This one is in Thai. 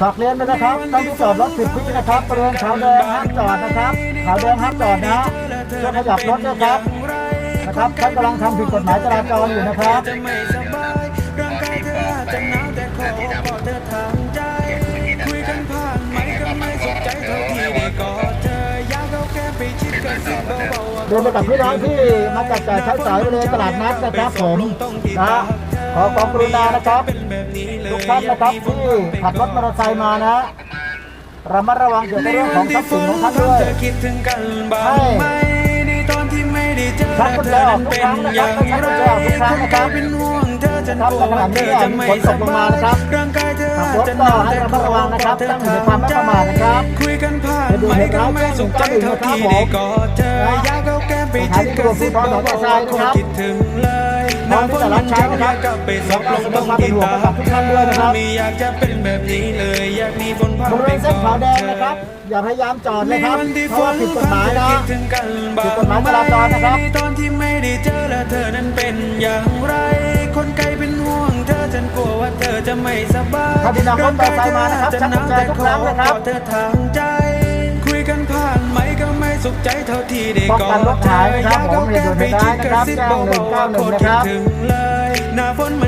ฝากเรียนด้วยนะครับต้องที่จอดรถผิดที่นะครับบริเวณขาวแดงห้ามจอดนะครับขาวแดงห้ามจอดนะช่วยขยับรถด้วยครับนะครับท่านกำลังทำผิดกฎหมายจราจรอยู่นะครับเดินไปกับพี่น้องที่มาจับจ่ายใช้สอยเวณตลาดนัดนะครับผมนะ อความกรุณานะครับเป็นแบบนี้เลยทุกท่านนะครับที่ขับรถมอเตอร์ไซค์มานะระมัดระวังเกี่ยวกับเรื่องของทรัพย์สินของท่านด้วยเธอคิดถึงกันบ้างไหมในตอนที่ไม่ได้เจอชักกุญเธแจอออนั้กนทุกเป็นครั้งนะอครับย่างชักไรกุญแจออกทุกครั้งนะครับเป็นห่วงเธอจนกลัวว่าเธอจะไม่สบายร่างกายเธอขับอาจรถจะหก็นาวให้แต่ระขมัดอระวังนะครับเธอตั้งอยู่ในทางความไม่ประมาทนะครับคุยกันผ่านไหมก็ไม่สุขใจเท่าที่ได้กอดเธออยากเอาแก้มไปชิดกันสิเบาๆคนคิดถึงเลยน้ำฝนมันเช้าอยากกลับไปซบลงตรงที่ตาไม่อยากจะเป็นแบบนี้เลยอยากมีฝนพัดบริไปเวณเส้นกขาวอดแดงเธนะครับออย่าพยายามจอดในนะครับวันที่เพฝราะว่านผิดกฎหมายนะคิดถึงกันบ้างผิดกฎหมายจราจรนะครับในตอนที่ไม่ได้เจอและเธอนั้นเป็นอย่างไร คนไกลเป็นห่วงเธอจนกลัวว่าเธอจะไม่สบายถ้าพี่น้องรถมอเตอร์ไซค์มานะครับชักกุญแจทุกครั้งนะครับเธอทางใจ สุขใจเท่าที่ได้ป้องกอกันดรถเธหายอนะครับอยากเอาผมแก้มไปชิดเหตุด่วนเหตุร้ายนะครับกระซิบแจ้งเบาๆว่า191โคตรนะครับคิดถึงเลยหน้าฝนมันเช้า